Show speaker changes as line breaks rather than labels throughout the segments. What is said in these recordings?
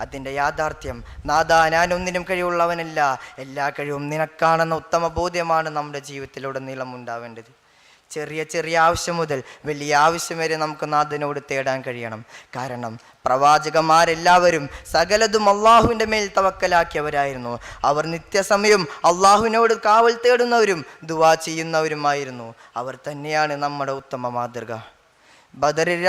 അതിന്റെ യാഥാർത്ഥ്യം നാദാ ഞാനൊന്നിനും കഴിവുള്ളവനല്ല. എല്ലാ കഴിവും നിനക്കാണെന്ന ഉത്തമ ബോധ്യമാണ് നമ്മുടെ ജീവിതത്തിലുടനീളം ഉണ്ടാവേണ്ടത്. ചെറിയ ചെറിയ ആവശ്യം മുതൽ വലിയ ആവശ്യം വരെ നമുക്ക് നാഥനോട് തേടാൻ കഴിയണം. കാരണം പ്രവാചകന്മാരെല്ലാവരും സകലതും അള്ളാഹുവിന്റെ മേൽ തവക്കലാക്കിയവരായിരുന്നു. അവർ നിത്യസമയം അള്ളാഹുവിനോട് കാവൽ തേടുന്നവരും ദുവാ ചെയ്യുന്നവരുമായിരുന്നു. അവർ തന്നെയാണ് നമ്മുടെ ഉത്തമ മാതൃക. ബദറിൽ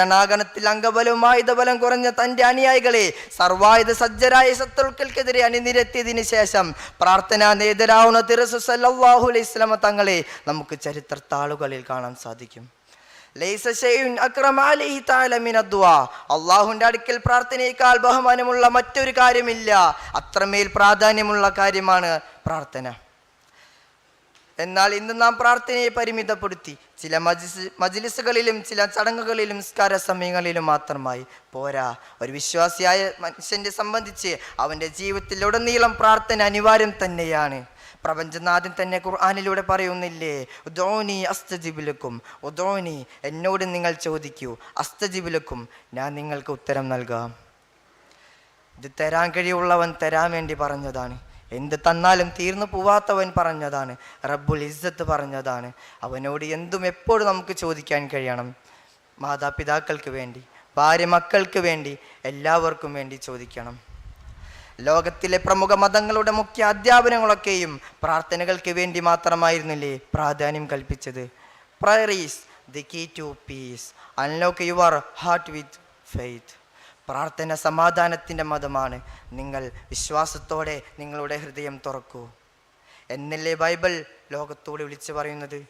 അംഗബലവുമായുധബലം കുറഞ്ഞ തന്റെ അനുയായികളെ സർവായുധ സജ്ജരായ ശത്രുക്കൾക്കെതിരെ അണിനിരത്തിയതിന് ശേഷം പ്രാർത്ഥനാ നേതരാവുന്ന തിരസു സല്ലാഹു അലൈഹി സ്വലമ തങ്ങളെ നമുക്ക് ചരിത്രത്താളുകളിൽ കാണാൻ സാധിക്കും. അള്ളാഹുവിന്റെ അടുക്കൽ പ്രാർത്ഥനയേക്കാൾ ബഹുമാനമുള്ള മറ്റൊരു കാര്യമില്ല. അത്രമേൽ പ്രാധാന്യമുള്ള കാര്യമാണ് പ്രാർത്ഥന. എന്നാൽ ഇന്ന് നാം പ്രാർത്ഥനയെ പരിമിതപ്പെടുത്തി. ചില മജിസ് മജിലിസുകളിലും ചില ചടങ്ങുകളിലും നിസ്കാര സമയങ്ങളിലും മാത്രമായി. പോരാ. ഒരു വിശ്വാസിയായ മനുഷ്യനെ സംബന്ധിച്ച് അവന്റെ ജീവിതത്തിലുടനീളം പ്രാർത്ഥന അനിവാര്യം തന്നെയാണ്. പ്രപഞ്ചനാഥൻ തന്നെ ഖുർആാനിലൂടെ പറയുന്നില്ലേ? ഉദോനി അസ്തജിബിലക്കും. ഉദോനി എന്നോട് നിങ്ങൾ ചോദിക്കൂ. അസ്തജിബിലക്കും. ഞാൻ നിങ്ങൾക്ക് ഉത്തരം നൽകാം. ഇത് തരാൻ കഴിവുള്ളവൻ തരാൻ വേണ്ടി പറഞ്ഞതാണ്. എന്ത് തന്നാലും തീർന്നു പോവാത്തവൻ പറഞ്ഞതാണ്. റബ്ബുൽ ഇസ്സത്ത് പറഞ്ഞതാണ്. അവനോട് എന്തും എപ്പോഴും നമുക്ക് ചോദിക്കാൻ കഴിയണം. മാതാപിതാക്കൾക്ക് വേണ്ടി ഭാര്യ മക്കൾക്ക് വേണ്ടി എല്ലാവർക്കും വേണ്ടി ചോദിക്കണം. ലോകത്തിലെ പ്രമുഖ മതങ്ങളുടെ മുഖ്യ അധ്യാപനങ്ങളൊക്കെയും പ്രാർത്ഥനകൾക്ക് വേണ്ടി മാത്രമായിരുന്നില്ലേ പ്രാധാന്യം കൽപ്പിച്ചത്? Prayer is the key to peace unlock your heart with faith പ്രാർത്ഥന സമാധാനത്തിന്റെ മതമാണ്. നിങ്ങൾ വിശ്വാസത്തോടെ നിങ്ങളുടെ ഹൃദയം തുറക്കൂ. എന്നല്ലേ ബൈബിൾ ലോകത്തോട് വിളിച്ചു പറയുന്നത്?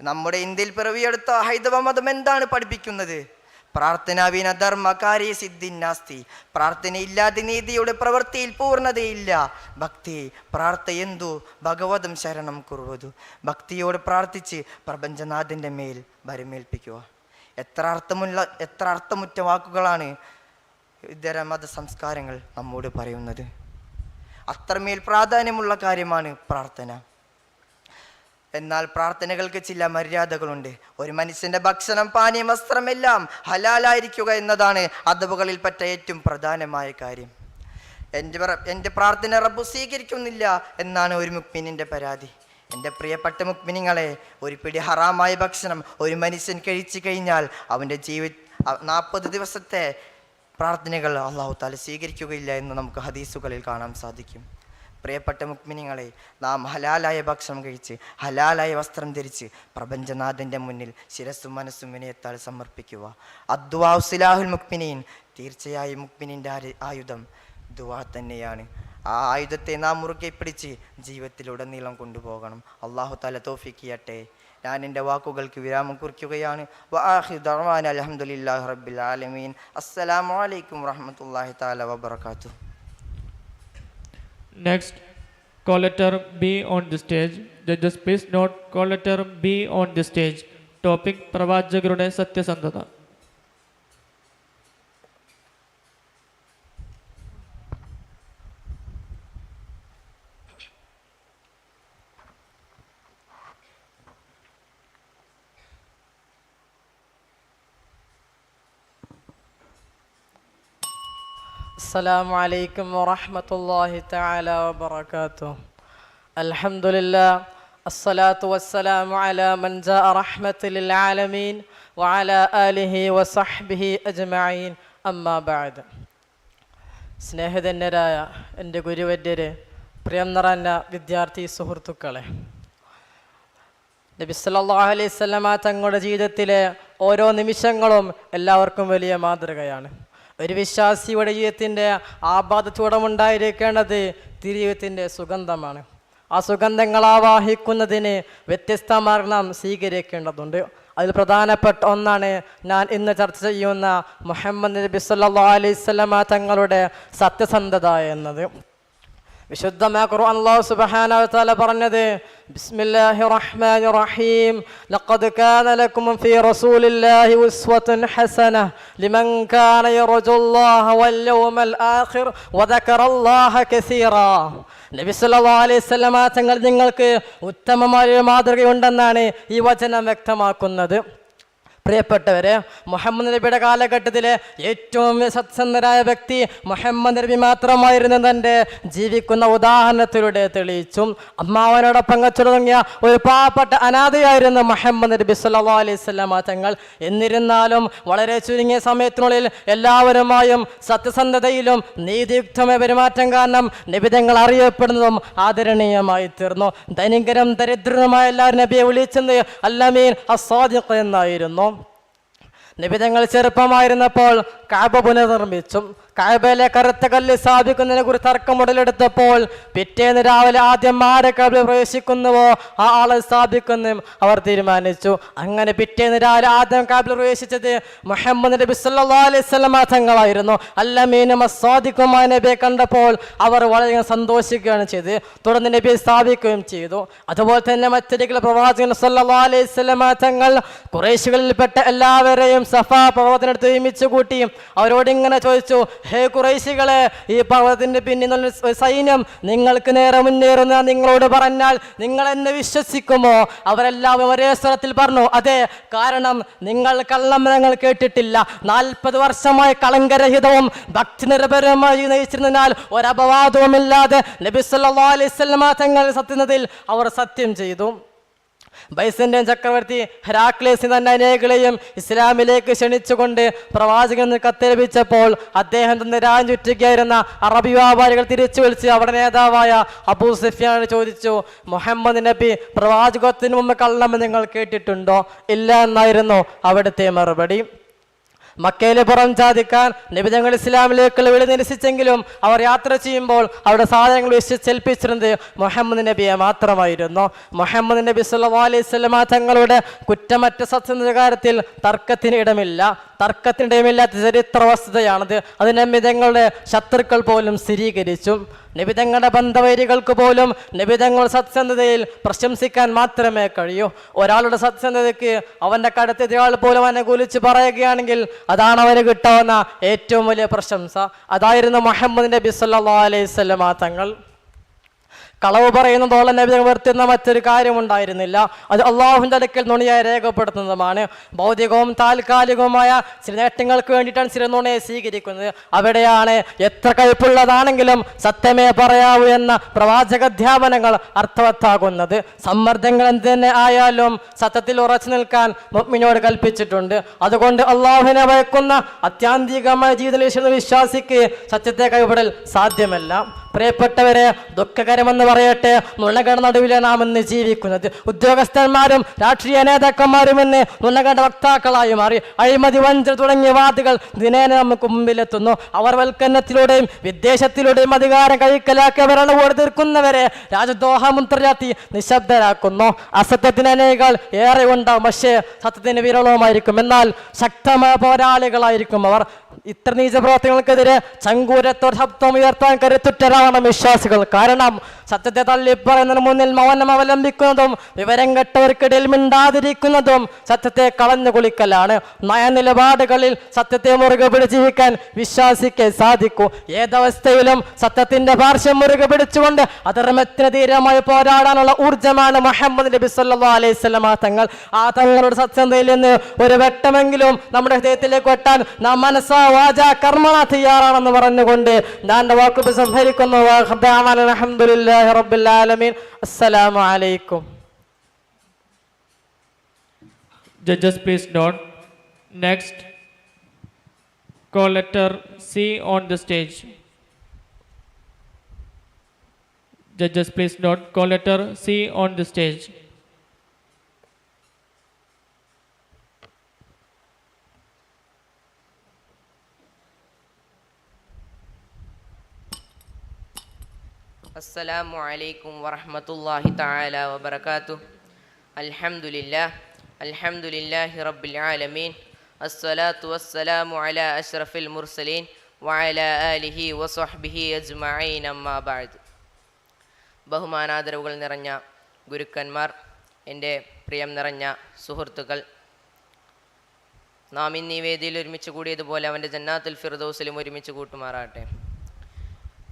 നമ്മുടെ ഇന്ത്യയിൽ പിറവിയെടുത്ത ഹൈന്ദവ മതം എന്താണ് പഠിപ്പിക്കുന്നത്? പ്രാർത്ഥനാവീന ധർമ്മകാരി സിദ്ധി നാസ്തി പ്രാർത്ഥനയില്ലാതെ നീതിയുടെ പ്രവൃത്തിയിൽ പൂർണതയില്ല. ഭക്തി പ്രാർത്ഥ എന്തു? ഭഗവതം ശരണം കുറുവതു. ഭക്തിയോട് പ്രാർത്ഥിച്ച് പ്രപഞ്ചനാഥന്റെ മേൽ ഭരമേൽപ്പിക്കുക എത്ര അർത്ഥമുള്ള എത്ര അർത്ഥമുറ്റ വാക്കുകളാണ് ഇതര മത സംസ്കാരങ്ങൾ നമ്മോട് പറയുന്നത്. അത്രമേൽ പ്രാധാന്യമുള്ള കാര്യമാണ് പ്രാർത്ഥന. എന്നാൽ പ്രാർത്ഥനകൾക്ക് ചില മര്യാദകളുണ്ട്. ഒരു മനുഷ്യന്റെ ഭക്ഷണം പാനീയം വസ്ത്രമെല്ലാം ഹലാലായിരിക്കുക എന്നതാണ് അദബുകളിൽ പറ്റ ഏറ്റവും പ്രധാനമായ കാര്യം. എന്റെ എന്റെ പ്രാർത്ഥന റബ്ബു സ്വീകരിക്കുന്നില്ല എന്നാണ് ഒരു മുക്മിനിന്റെ പരാതി. എന്റെ പ്രിയപ്പെട്ട മുക്മിനിങ്ങളെ ഒരു പിടി ഹറാമായ ഭക്ഷണം ഒരു മനുഷ്യൻ കഴിച്ചു കഴിഞ്ഞാൽ അവന്റെ ജീവി നാൽപ്പത് ദിവസത്തെ പ്രാർത്ഥനകൾ അള്ളാഹു താല സ്വീകരിക്കുകയില്ല എന്ന് നമുക്ക് ഹദീസുകളിൽ കാണാൻ സാധിക്കും. പ്രിയപ്പെട്ട മുക്മിനിങ്ങളെ നാം ഹലാലായ ഭക്ഷണം കഴിച്ച് ഹലാലായ വസ്ത്രം ധരിച്ച് പ്രപഞ്ചനാഥന്റെ മുന്നിൽ ശിരസ്സും മനസ്സും വിനയത്താൽ സമർപ്പിക്കുക. അദ്വാസുലാഹുൽ മുക്മിനീൻ തീർച്ചയായും മുക്മിനിന്റെ ആയുധം ദുവാ തന്നെയാണ്. ആ ആയുധത്തെ നാം മുറുകെ പിടിച്ച് ജീവിതത്തിലുടനീളം കൊണ്ടുപോകണം. അള്ളാഹു താല തോഫിക്കിയട്ടെ ഞാൻ എന്റെ വാക്കുകൾക്ക് വിരാമം കുറിക്കുകയാണ് വആഖിറു ദഅ്വാന അൽഹംദുലില്ലാഹി റബ്ബിൽ ആലമീൻ അസ്സലാമു അലൈക്കും വറഹ്മത്തുള്ളാഹി തആല വബറകാതുഹു
Next, call letter B on the stage. Judges, please note call letter B on the stage. Topic പ്രവാചകരുടെ സത്യസന്ധത
السلام عليكم ورحمة الله تعالى وبركاته الحمد لله الصلاة والسلام على من جاء رحمة للعالمين وعلى آله وصحبه أجمعين أما بعد സ്നേഹിതന്യരായ എൻ്റെ ഗുരുവര്യരെ പ്രിയം നിറഞ്ഞ വിദ്യാർത്ഥി സുഹൃത്തുക്കളെ നബി സല്ലല്ലാഹു അലൈഹി സ്വലമ തങ്ങളുടെ ജീവിതത്തിലെ ഓരോ നിമിഷങ്ങളും എല്ലാവർക്കും വലിയ മാതൃകയാണ് ഒരു വിശ്വാസിയുടെ ജീവിതത്തിന്റെ ആപാദത്തോടമുണ്ടായിരിക്കേണ്ടത് തിരിയത്തിന്റെ സുഗന്ധമാണ്. ആ സുഗന്ധങ്ങൾ ആവാഹിക്കുന്നതിന് വ്യത്യസ്തമായ നാം സ്വീകരിക്കേണ്ടതുണ്ട്. അതിൽ പ്രധാനപ്പെട്ട ഒന്നാണ് ഞാൻ ഇന്ന് ചർച്ച ചെയ്യുന്ന മുഹമ്മദ് നബി സല്ലാ അലൈഹി തങ്ങളുടെ സത്യസന്ധത എന്നത്. വിശുദ്ധമായ ഖുർആൻ അല്ലാഹു സുബ്ഹാനഹു വ തആല പറഞ്ഞു ബിസ്മില്ലാഹിർ റഹ്മാനിർ റഹീം ലഖദ് കാന ലക്കും ഫീ റസൂലില്ലാഹി ഉസ്വത്തുൻ ഹസന ലിമൻ കാന യർജുല്ലാഹ വൽ യൗമൽ ആഖിർ വ ദക്കറല്ലാഹ കസീറാ. നബി സല്ലല്ലാഹു അലൈഹി വസല്ലമ തങ്ങൾ നിങ്ങൾക്ക് ഉത്തമമായ മാതൃകയുണ്ടെന്നാണ് ഈ വചനം വ്യക്തമാക്കുന്നത്. പ്രിയപ്പെട്ടവരെ മുഹമ്മദ് നബിയുടെ കാലഘട്ടത്തിലെ ഏറ്റവും സത്സന്ധരായ വ്യക്തി മുഹമ്മദ് നബി മാത്രമായിരുന്നു തന്റെ ജീവിക്കുന്ന ഉദാഹരണത്തിലൂടെ തെളിയിച്ചും അമ്മാവനോടൊപ്പം തുടങ്ങിയ ഒരു പാവപ്പെട്ട അനാഥയായിരുന്നു മുഹമ്മദ് നബി സല്ലാ അലൈഹി സ്വലാമ തങ്ങൾ എന്നിരുന്നാലും വളരെ ചുരുങ്ങിയ സമയത്തിനുള്ളിൽ എല്ലാവരുമായും സത്യസന്ധതയിലും നീതിയുക്തമായ പെരുമാറ്റം കാരണം നിബിധങ്ങൾ അറിയപ്പെടുന്നതും ആദരണീയമായി തീർന്നു. ധനികരും ദരിദ്രനുമായ എല്ലാവരും നബിയെ വിളിച്ചത് അല്ലമീൻ അസ്വാദിഖ് എന്നായിരുന്നു. നിബിധങ്ങൾ ചെറുപ്പമായിരുന്നപ്പോൾ കാബ പുനർനിർമ്മിച്ചു. കാബയിലെ കറുത്ത കല്ല് സ്ഥാപിക്കുന്നതിനെ കുറിച്ച് തർക്കം ഉടലെടുത്തപ്പോൾ പിറ്റേന്ന് രാവിലെ ആദ്യം ആരെ കാബിൽ പ്രവേശിക്കുന്നുവോ ആ ആളെ സ്ഥാപിക്കുന്നു അവർ തീരുമാനിച്ചു. അങ്ങനെ പിറ്റേന്ന് രാവിലെ ആദ്യം കാബിൽ പ്രവേശിച്ചത് മുഹമ്മദ് നബി സല്ലല്ലാഹു അലൈഹി വസല്ലമ തങ്ങളായിരുന്നു. അല്ലമീനും അസ്വാദിക്കുമായ നബിയെ കണ്ടപ്പോൾ അവർ വളരെ സന്തോഷിക്കുകയാണ് ചെയ്ത് തുടർന്ന് നബിയെ സ്ഥാപിക്കുകയും ചെയ്തു. അതുപോലെ തന്നെ മറ്റൊരിക്കൽ പ്രവാചകൻ സല്ലല്ലാഹു അലൈഹി വസല്ലമ തങ്ങൾ കുറേശികളിൽപ്പെട്ട എല്ലാവരെയും സഫ പർവതത്തിനടുത്ത് ഒരുമിച്ച് കൂട്ടി അവരോട് ഇങ്ങനെ ചോദിച്ചു ഹേ കുറേശികളെ ഈ പർവതത്തിന്റെ പിന്നിൽ സൈന്യം നിങ്ങൾക്ക് നേരെ മുന്നേറുന്ന നിങ്ങളോട് പറഞ്ഞാൽ നിങ്ങൾ എന്നെ വിശ്വസിക്കുമോ? അവരെല്ലാം ഒരേ സ്വരത്തിൽ പറഞ്ഞു അതെ കാരണം നിങ്ങൾ കള്ളം ഞങ്ങൾ കേട്ടിട്ടില്ല. നാൽപ്പത് വർഷമായി കളങ്കരഹിതവും ഭക്തി നിരപരമായി നയിച്ചിരുന്നതിനാൽ ഒരപവാദവുമില്ലാതെ നബി സല്ലല്ലാഹു അലൈഹി വസല്ലമ തങ്ങൾ സത്യത്തിൽ അവർ സത്യം ചെയ്തു. ബൈസന്റൈൻ ചക്രവർത്തി ഹെരാക്ലേസ് തന്നെ അനേകളെയും ഇസ്ലാമിലേക്ക് ക്ഷണിച്ചുകൊണ്ട് പ്രവാചകൻ കത്ത് ലഭിച്ചപ്പോൾ അദ്ദേഹം തന്നെ രാജ്യം ചുറ്റുകയായിരുന്ന അറബി വ്യാപാരികൾ തിരിച്ചു വിളിച്ച് അവിടെ നേതാവായ അബൂ സുഫിയാൻ ചോദിച്ചു മുഹമ്മദ് നബി പ്രവാചകത്തിന് മുമ്പ് കള്ളമെന്ന് നിങ്ങൾ കേട്ടിട്ടുണ്ടോ? ഇല്ല എന്നായിരുന്നു അവിടുത്തെ മറുപടി. മക്കയിലെ പുറം ചാതിക്കാൻ നിബിധങ്ങൾ ഇസ്ലാമിലേക്കുള്ള വിളി നിരസിച്ചെങ്കിലും അവർ യാത്ര ചെയ്യുമ്പോൾ അവരുടെ സാധനങ്ങൾ വിശ്വസിച്ചേൽപ്പിച്ചിരുന്നത് മുഹമ്മദ് നബിയെ മാത്രമായിരുന്നു. മുഹമ്മദ് നബി സുല്ലാ അലൈഹി വസല്ലമ തങ്ങളുടെ കുറ്റമറ്റ സത്യത്തിന്റെ തർക്കത്തിന് ഇടമില്ല. തർക്കത്തിന് ഇടമില്ലാത്ത ചരിത്ര വസ്തുതയാണത്. അത് നബിതങ്ങളുടെ ശത്രുക്കൾ പോലും സ്ഥിരീകരിച്ചു. നിബിതങ്ങളുടെ ബന്ധവൈരികൾക്ക് പോലും നിബിതങ്ങൾ സത്യസന്ധതയിൽ പ്രശംസിക്കാൻ മാത്രമേ കഴിയൂ. ഒരാളുടെ സത്യസന്ധതയ്ക്ക് അവന്റെ കടത്തിയാൾ പോലും അനുകൂലിച്ച് പറയുകയാണെങ്കിൽ അതാണ് അവന് കിട്ടാവുന്ന ഏറ്റവും വലിയ പ്രശംസ. അതായിരുന്നു മുഹമ്മദ് നബി സല്ലാ അലൈഹി വസല്ലമ തങ്ങൾ. കളവ് പറയുന്നതോളം നബി വരുത്തുന്ന മറ്റൊരു കാര്യമുണ്ടായിരുന്നില്ല. അത് അള്ളാഹുവിന്റെ അടുക്കൽ നുണിയായി രേഖപ്പെടുത്തുന്നതുമാണ്. ഭൗതികവും താൽക്കാലികവുമായ ചില നേട്ടങ്ങൾക്ക് വേണ്ടിയിട്ടാണ് ചില നുണയെ സ്വീകരിക്കുന്നത്. അവിടെയാണ് എത്ര കയ്പുള്ളതാണെങ്കിലും സത്യമേ പറയാവൂ എന്ന പ്രവാചകധ്യാപനങ്ങൾ അർത്ഥവത്താകുന്നത്. സമ്മർദ്ദങ്ങൾ എന്ത് തന്നെ ആയാലും സത്യത്തിൽ ഉറച്ചു നിൽക്കാൻ മുഗ്മിനോട് കൽപ്പിച്ചിട്ടുണ്ട്. അതുകൊണ്ട് അള്ളാഹുവിനെ ഭയക്കുന്ന അത്യാന്തികമായ ജീവിത വിശ്വാസിക്ക് സത്യത്തെ കൈവിടൽ സാധ്യമല്ല. പ്രിയപ്പെട്ടവരെ ദുഃഖകരമെന്ന് പറയട്ടെ നുണകളുടെ നടുവിലെ നാം ഇന്ന് ജീവിക്കുന്നത് ഉദ്യോഗസ്ഥന്മാരും രാഷ്ട്രീയ നേതാക്കന്മാരും ഇന്ന് നുണകളുടെ വക്താക്കളായി മാറി. അഴിമതി വഞ്ചന തുടങ്ങിയ വാദികൾ ദിനേന നമുക്ക് മുമ്പിലെത്തുന്നു. അവർ വൽക്കരണത്തിലൂടെയും വിദേശത്തിലൂടെയും അധികാരം കൈക്കലാക്കി അവരാണ് ഓടി തീർക്കുന്നവരെ. രാജദ്രോഹമുദ്രജാത്തി നിശബ്ദരാക്കുന്നു. അസത്യത്തിന് അനേകൾ ഏറെ ഉണ്ടാവും. പക്ഷേ സത്യത്തിന് വിരളവുമായിരിക്കും. എന്നാൽ ശക്തമായ പോരാളികളായിരിക്കും അവർ. ഇത്ര നീച പ്രവർത്തനങ്ങൾക്കെതിരെ ചങ്കൂരത്തോട് ശബ്ദം ഉയർത്താൻ കരുത്തുറ്റരാണ് വിശ്വാസികൾ. കാരണം സത്യത്തെ തള്ളിപ്പറയുന്നതിന് മുന്നിൽ മൗനം അവലംബിക്കുന്നതും വിവരം കെട്ടവർക്കിടയിൽ മിണ്ടാതിരിക്കുന്നതും സത്യത്തെ കളഞ്ഞു കുളിക്കലാണ്. നയനിലപാടുകളിൽ സത്യത്തെ മുറുകെ പിടിച്ച് ജീവിക്കാൻ വിശ്വാസിക്ക് സാധിക്കൂ. ഏതവസ്ഥയിലും സത്യത്തിന്റെ പാർശ്വം മുറുകെ പിടിച്ചുകൊണ്ട് അധർമ്മത്തിന് ധീരമായി പോരാടാനുള്ള ഊർജമാണ് മുഹമ്മദ് നബി സല്ലാ അലൈഹി ആ തങ്ങൾ ആ തങ്ങളുടെ സത്യന്തയിൽ നിന്ന് ഒരു വെട്ടമെങ്കിലും നമ്മുടെ ഹൃദയത്തിലേക്ക് വെട്ടാൻ നാം മനസ്സാ വാച കർമ്മണ തയ്യാറാണെന്ന് പറഞ്ഞുകൊണ്ട് ഞാൻ വാക്കുകൾ സംഹരിക്കുന്നു لله رب العالمين السلام عليكم
Judges please note next call letter C on the stage Judges please note call letter C on the stage
السلام عليكم ورحمة الله تعالى وبركاته الحمد لله الحمد لله رب العالمين الصلاة والسلام على أشرف المرسلين وعلى آله وصحبه أجمعين أما بعد ബഹുമാനാദരവുകൾ നിറഞ്ഞ ഗുരുക്കന്മാർ എൻ്റെ പ്രിയം നിറഞ്ഞ സുഹൃത്തുക്കൾ നാം ഇന്ന് ഈ വേദിയിൽ ഒരുമിച്ച് കൂടിയതുപോലെ അവൻ്റെ ജന്നാത്തുൽ ഫിർദൗസിലും ഒരുമിച്ച് കൂട്ടുമാറാട്ടെ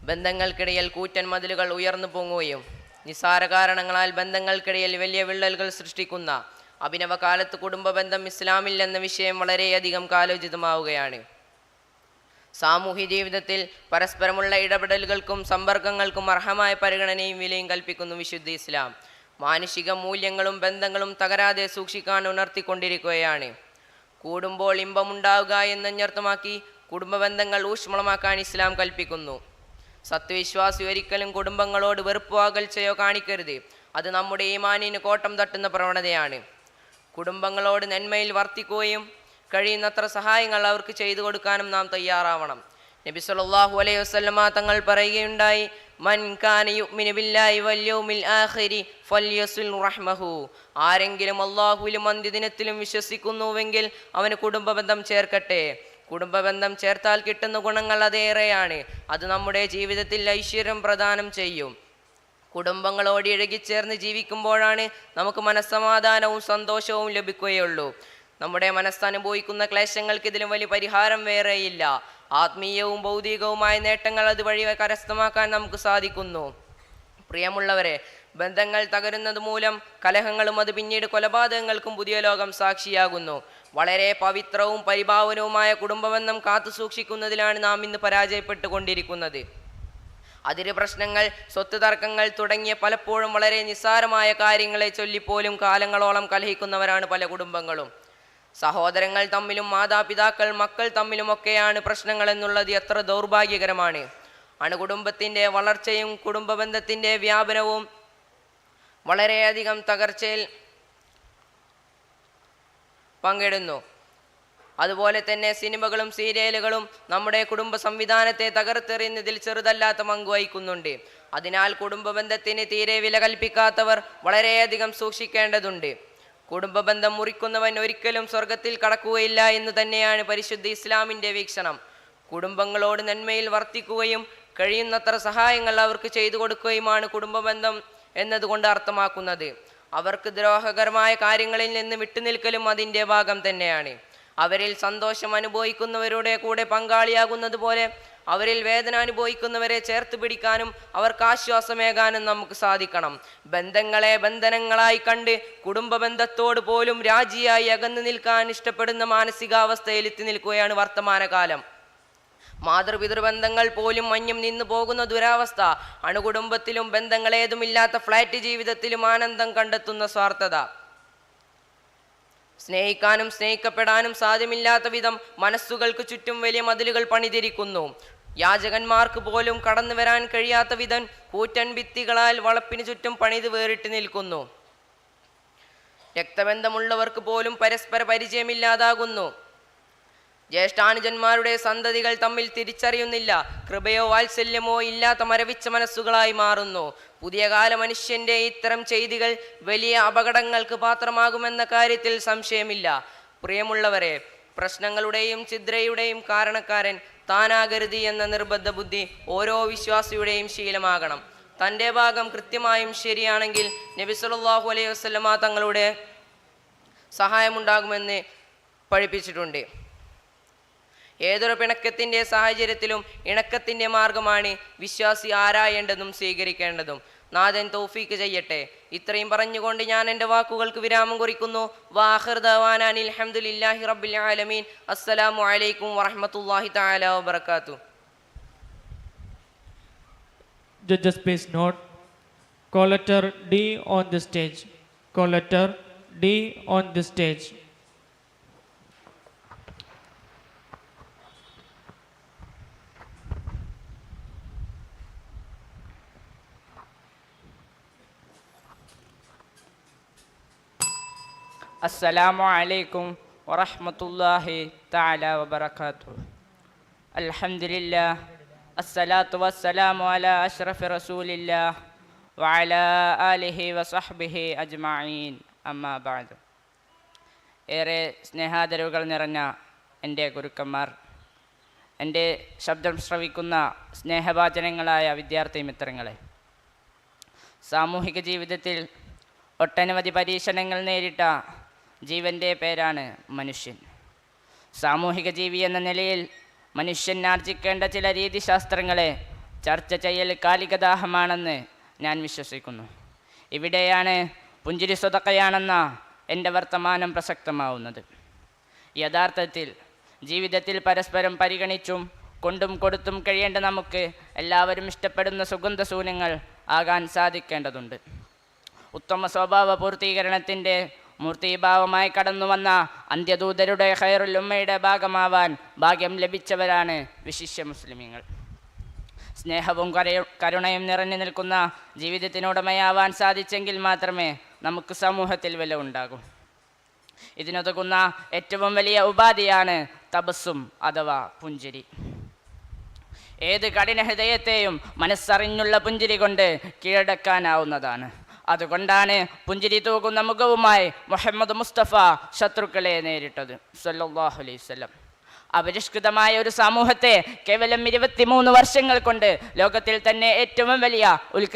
ബന്ധങ്ങൾക്കിടയിൽ കൂറ്റൻ മതിലുകൾ ഉയർന്നു പൊങ്ങുകയും നിസ്സാര കാരണങ്ങളാൽ ബന്ധങ്ങൾക്കിടയിൽ വലിയ വിള്ളലുകൾ സൃഷ്ടിക്കുന്ന അഭിനവ കാലത്ത് കുടുംബ ബന്ധം ഇസ്ലാമിൽ എന്ന വിഷയം വളരെയധികം കാലോചിതമാവുകയാണ്. സാമൂഹ്യ ജീവിതത്തിൽ പരസ്പരമുള്ള ഇടപെടലുകൾക്കും സമ്പർക്കങ്ങൾക്കും അർഹമായ പരിഗണനയും വിലയും കൽപ്പിക്കുന്നു വിശുദ്ധ ഇസ്ലാം. മാനുഷിക മൂല്യങ്ങളും ബന്ധങ്ങളും തകരാതെ സൂക്ഷിക്കാൻ ഉണർത്തിക്കൊണ്ടിരിക്കുകയാണ്. കൂടുമ്പോൾ ഇമ്പമുണ്ടാവുക എന്നഞ്ഞർത്ഥമാക്കി കുടുംബ ബന്ധങ്ങൾ ഊഷ്മളമാക്കാൻ ഇസ്ലാം കൽപ്പിക്കുന്നു. സത്വവിശ്വാസി ഒരിക്കലും കുടുംബങ്ങളോട് വെറുപ്പോ അകൽച്ചയോ കാണിക്കരുത്. അത് നമ്മുടെ ഈമാനിന് കോട്ടം തട്ടുന്ന പ്രവണതയാണ്. കുടുംബങ്ങളോട് നന്മയിൽ വർത്തിക്കുകയും കഴിയുന്നത്ര സഹായങ്ങൾ അവർക്ക് ചെയ്തു കൊടുക്കാനും നാം തയ്യാറാവണം. നബി സല്ലല്ലാഹു അലൈഹി വസല്ലമ തങ്ങൾ പറയുകയുണ്ടായി മൻ കാന ബില്ലാഹി വൽ യൗമിൽ ആഖിരി റഹ്മഹു. ആരെങ്കിലും അള്ളാഹുലും അന്ത്യദിനത്തിലും വിശ്വസിക്കുന്നുവെങ്കിൽ അവന് കുടുംബബന്ധം ചേർക്കട്ടെ. കുടുംബബന്ധം ചേർത്താൽ കിട്ടുന്ന ഗുണങ്ങൾ അതേറെയാണ്. അത് നമ്മുടെ ജീവിതത്തിൽ ഐശ്വര്യം പ്രദാനം ചെയ്യും. കുടുംബങ്ങളോട് ഇഴകിച്ചേർന്ന് ജീവിക്കുമ്പോഴാണ് നമുക്ക് മനസ്സമാധാനവും സന്തോഷവും ലഭിക്കുകയുള്ളൂ. നമ്മുടെ മനസ്സനുഭവിക്കുന്ന ക്ലേശങ്ങൾക്ക് ഇതിലും വലിയ പരിഹാരം വേറെയില്ല. ആത്മീയവും ഭൗതികവുമായ നേട്ടങ്ങൾ അതുവഴി കരസ്ഥമാക്കാൻ നമുക്ക് സാധിക്കുന്നു. പ്രിയമുള്ളവരെ ബന്ധങ്ങൾ തകരുന്നത് മൂലം കലഹങ്ങളും അത് പിന്നീട് കൊലപാതകങ്ങൾക്കും പുതിയ ലോകം സാക്ഷിയാകുന്നു. വളരെ പവിത്രവും പരിഭാവനവുമായ കുടുംബബന്ധം കാത്തുസൂക്ഷിക്കുന്നതിലാണ് നാം ഇന്ന് പരാജയപ്പെട്ടുകൊണ്ടിരിക്കുന്നത്. അതിര് പ്രശ്നങ്ങൾ സ്വത്ത് തർക്കങ്ങൾ തുടങ്ങിയ പലപ്പോഴും വളരെ നിസ്സാരമായ കാര്യങ്ങളെ ചൊല്ലിപ്പോലും കാലങ്ങളോളം കലഹിക്കുന്നവരാണ് പല കുടുംബങ്ങളും. സഹോദരങ്ങൾ തമ്മിലും മാതാപിതാക്കൾ മക്കൾ തമ്മിലുമൊക്കെയാണ് പ്രശ്നങ്ങൾ എന്നുള്ളത് എത്ര ദൗർഭാഗ്യകരമാണ്. അണുകുടുംബത്തിന്റെ വളർച്ചയും കുടുംബബന്ധത്തിന്റെ വ്യാപനവും വളരെയധികം തകർച്ചയിൽ പങ്കിടുന്നു. അതുപോലെ തന്നെ സിനിമകളും സീരിയലുകളും നമ്മുടെ കുടുംബ സംവിധാനത്തെ തകർത്തെറിയുന്നതിൽ ചെറുതല്ലാത്ത പങ്ക് വഹിക്കുന്നുണ്ട്. അതിനാൽ കുടുംബ ബന്ധത്തിന് തീരെ വില കൽപ്പിക്കാത്തവർ വളരെയധികം സൂക്ഷിക്കേണ്ടതുണ്ട്. കുടുംബ ബന്ധം മുറിക്കുന്നവൻ ഒരിക്കലും സ്വർഗത്തിൽ കടക്കുകയില്ല എന്ന് തന്നെയാണ് പരിശുദ്ധ ഇസ്ലാമിന്റെ വീക്ഷണം. കുടുംബങ്ങളോട് നന്മയിൽ വർത്തിക്കുകയും കഴിയുന്നത്ര സഹായങ്ങൾ അവർക്ക് ചെയ്തു കൊടുക്കുകയുമാണ് കുടുംബ ബന്ധം എന്നതുകൊണ്ട് അർത്ഥമാക്കുന്നത്. അവർക്ക് ദ്രോഹകരമായ കാര്യങ്ങളിൽ നിന്ന് വിട്ടുനിൽക്കലും അതിന്റെ ഭാഗം തന്നെയാണ്. അവരിൽ സന്തോഷം അനുഭവിക്കുന്നവരുടെ കൂടെ പങ്കാളിയാകുന്നത് പോലെ അവരിൽ വേദന അനുഭവിക്കുന്നവരെ ചേർത്ത് പിടിക്കാനും അവർക്ക് ആശ്വാസമേകാനും നമുക്ക് സാധിക്കണം. ബന്ധങ്ങളെ ബന്ധനങ്ങളായി കണ്ട് കുടുംബ ബന്ധത്തോട് പോലും രാജിയായി അകന്നു നിൽക്കാൻ ഇഷ്ടപ്പെടുന്ന മാനസികാവസ്ഥയിൽ എത്തി നിൽക്കുകയാണ് വർത്തമാനകാലം. മാതൃപിതൃബന്ധങ്ങൾ പോലും മഞ്ഞും നിന്നു പോകുന്ന ദുരാവസ്ഥ അണുകുടുംബത്തിലും ബന്ധങ്ങളേതുമില്ലാത്ത ഫ്ലാറ്റ് ജീവിതത്തിലും ആനന്ദം കണ്ടെത്തുന്ന സ്വാർത്ഥത. സ്നേഹിക്കാനും സ്നേഹിക്കപ്പെടാനും സാധ്യമില്ലാത്ത വിധം മനസ്സുകൾക്ക് ചുറ്റും വലിയ മതിലുകൾ പണിതിരിക്കുന്നു. യാചകന്മാർക്ക് പോലും കടന്നു വരാൻ കഴിയാത്ത വിധം കൂറ്റൻ ഭിത്തികളാൽ വളപ്പിന് ചുറ്റും പണിത് വേറിട്ട് നിൽക്കുന്നു. രക്തബന്ധമുള്ളവർക്ക് പോലും പരസ്പര പരിചയമില്ലാതാകുന്നു. ജ്യേഷ്ഠാനുജന്മാരുടെ സന്തതികൾ തമ്മിൽ തിരിച്ചറിയുന്നില്ല. കൃപയോ വാത്സല്യമോ ഇല്ലാത്ത മരവിച്ച മനസ്സുകളായി മാറുന്നു. പുതിയ കാല മനുഷ്യന്റെ ഇത്തരം ചെയ്തികൾ വലിയ അപകടങ്ങൾക്ക് പാത്രമാകുമെന്ന കാര്യത്തിൽ സംശയമില്ല. പ്രിയമുള്ളവരെ പ്രശ്നങ്ങളുടെയും ചിദ്രയുടെയും കാരണക്കാരൻ താനാകരുതി എന്ന നിർബന്ധ ബുദ്ധി ഓരോ വിശ്വാസിയുടെയും ശീലമാകണം. തന്റെ ഭാഗം കൃത്യമായും ശരിയാണെങ്കിൽ നബി സല്ലല്ലാഹു അലൈഹി വസല്ലമ തങ്ങളുടെ സഹായമുണ്ടാകുമെന്ന് പഠിപ്പിച്ചിട്ടുണ്ട്. ഏതൊരു പിണക്കത്തിന്റെ സാഹചര്യത്തിലും ഇണക്കത്തിന്റെ മാർഗമാണ് വിശ്വാസി ആരായേണ്ടതും സ്വീകരിക്കേണ്ടതും നാദൻ തൗഫീക്ക് ചെയ്യട്ടെ ഇത്രയും പറഞ്ഞുകൊണ്ട് ഞാൻ എന്റെ വാക്കുകൾക്ക് വിരാമം കുറിക്കുന്നു വാഹിർ ദവാനാൻ അൽഹംദുലില്ലാഹി റബ്ബിൽ ആലമീൻ അസ്സലാമു അലൈക്കും വറഹ്മത്തുള്ളാഹി തആല വബർക്കാത്തു
Judges, please note. Call letter D on the stage. Call letter D on the stage.
السلام عليكم ورحمة الله تعالى وبركاته الحمد لله الصلاة والسلام على أشرف رسول الله وعلى آله وصحبه أجمعين أما بعد ഏറെ സ്നേഹാദരവുകൾ നിറഞ്ഞ എൻ്റെ ഗുരുക്കന്മാർ എൻ്റെ ശബ്ദം ശ്രവിക്കുന്ന സ്നേഹവാചനങ്ങളായ വിദ്യാർത്ഥി മിത്രങ്ങളെ സാമൂഹിക ജീവിതത്തിൽ ഒട്ടനവധി പരീക്ഷണങ്ങൾ നേരിട്ട ജീവന്റെ പേരാണ് മനുഷ്യൻ. സാമൂഹിക ജീവി എന്ന നിലയിൽ മനുഷ്യൻ ആർജിക്കേണ്ട ചില രീതിശാസ്ത്രങ്ങളെ ചർച്ച ചെയ്യൽ കാലികദാഹമാണെന്ന് ഞാൻ വിശ്വസിക്കുന്നു. ഇവിടെയാണ് പുഞ്ചിരി സ്വതക്കയാണെന്ന എന്റെ വർത്തമാനം പ്രസക്തമാവുന്നത്. യഥാർത്ഥത്തിൽ ജീവിതത്തിൽ പരസ്പരം പരിഗണിച്ചും കൊണ്ടും കൊടുത്തും കഴിയേണ്ട നമുക്ക് എല്ലാവരും ഇഷ്ടപ്പെടുന്ന സുഗന്ധസൂനങ്ങൾ ആകാൻ സാധിക്കേണ്ടതുണ്ട്. ഉത്തമ സ്വഭാവ പൂർത്തീകരണത്തിന്റെ മൂർത്തീഭാവമായി കടന്നു വന്ന അന്ത്യദൂതരുടെ ഖൈറുൽ ഉമ്മയുടെ ഭാഗമാവാൻ ഭാഗ്യം ലഭിച്ചവരാണ് വിശിഷ്യ മുസ്ലിമീങ്ങൾ. സ്നേഹവും കരുണയും നിറഞ്ഞു നിൽക്കുന്ന ജീവിതത്തിനുടമയാവാൻ സാധിച്ചെങ്കിൽ മാത്രമേ നമുക്ക് സമൂഹത്തിൽ വില ഉണ്ടാകൂ. ഇതിനൊതുകുന്ന ഏറ്റവും വലിയ ഉപാധിയാണ് തപസ്സും അഥവാ പുഞ്ചിരി. ഏത് കഠിന ഹൃദയത്തെയും മനസ്സറിഞ്ഞുള്ള പുഞ്ചിരി കൊണ്ട് കീഴടക്കാനാവുന്നതാണ്. അതുകൊണ്ടാണ് പുഞ്ചിരി തൂകുന്ന മുഖവുമായി മുഹമ്മദ് മുസ്തഫ ശത്രുക്കളെ നേരിട്ടത്. സല്ലല്ലാഹു അലൈഹി വസല്ലം. അപരിഷ്കൃതമായ ഒരു സമൂഹത്തെ കേവലം ഇരുപത്തിമൂന്ന് വർഷങ്ങൾ കൊണ്ട് ലോകത്തിൽ തന്നെ ഏറ്റവും വലിയ ഉത്കൃഷ്ട